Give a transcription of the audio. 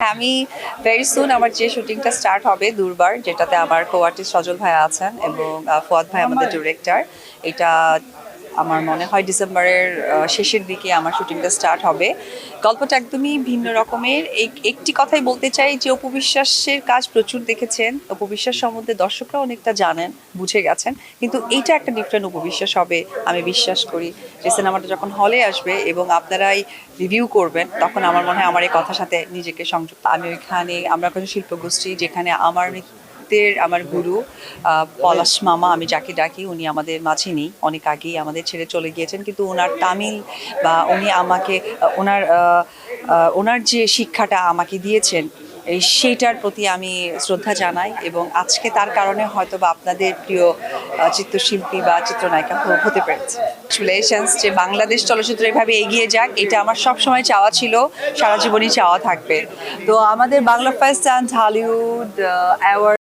আমি very soon আমার যে শুটিংটা স্টার্ট হবে দুর্বার যেটাতে আমার কো আর্টিস্ট সজল ভাই আছেন এবং ফোয়াদ ফুয়াদ ভাই আমাদের ডিরেক্টর এটা আমার মনে হয় ডিসেম্বরের শেষের দিকে আমার শুটিংটা স্টার্ট হবে। গল্পটা একদমই ভিন্ন রকমের। এক- একটি কথাই বলতে চাই যে অপবিশ্বাসের কাজ প্রচুর দেখেছেন। অপবিশ্বাস সম্বন্ধে দর্শকরা অনেকটা জানেন, বুঝে গেছেন। কিন্তু এইটা একটা ডিফারেন্ট উপবিশ্বাস হবে, আমি বিশ্বাস করি। যে সিনেমাটা যখন হলে আসবে এবং আপনারাই রিভিউ করবেন, তখন আমার মনে হয় আমার এই কথার সাথে নিজেকে সংযুক্ত। আমি ওইখানে, আমরা কিছু শিল্পগোষ্ঠী যেখানে আমার নৃত্যের আমার গুরু পলাশ মামা, আমি যাকে ডাকি, উনি আমাদের মাঝে নেই। অনেক আগেই আমাদের ছেড়ে চলে গিয়েছেন, কিন্তু ওনার তামিল বা উনি আমাকে ওনার ওনার যে শিক্ষাটা আমাকে দিয়েছেন, এই সেইটার প্রতি আমি শ্রদ্ধা জানাই এবং আজকে তার কারণে হয়তো বা আপনাদের প্রিয় চিত্রশিল্পী বা চিত্রনায়িকা হতে পেরেছে। রিলেশনস যে বাংলাদেশ চলচ্চিত্র এভাবে এগিয়ে যাক, এটা আমার সব সময় চাওয়া ছিল, সারা জীবনই চাওয়া থাকবে। তো আমাদের Bangla first and Hollywood award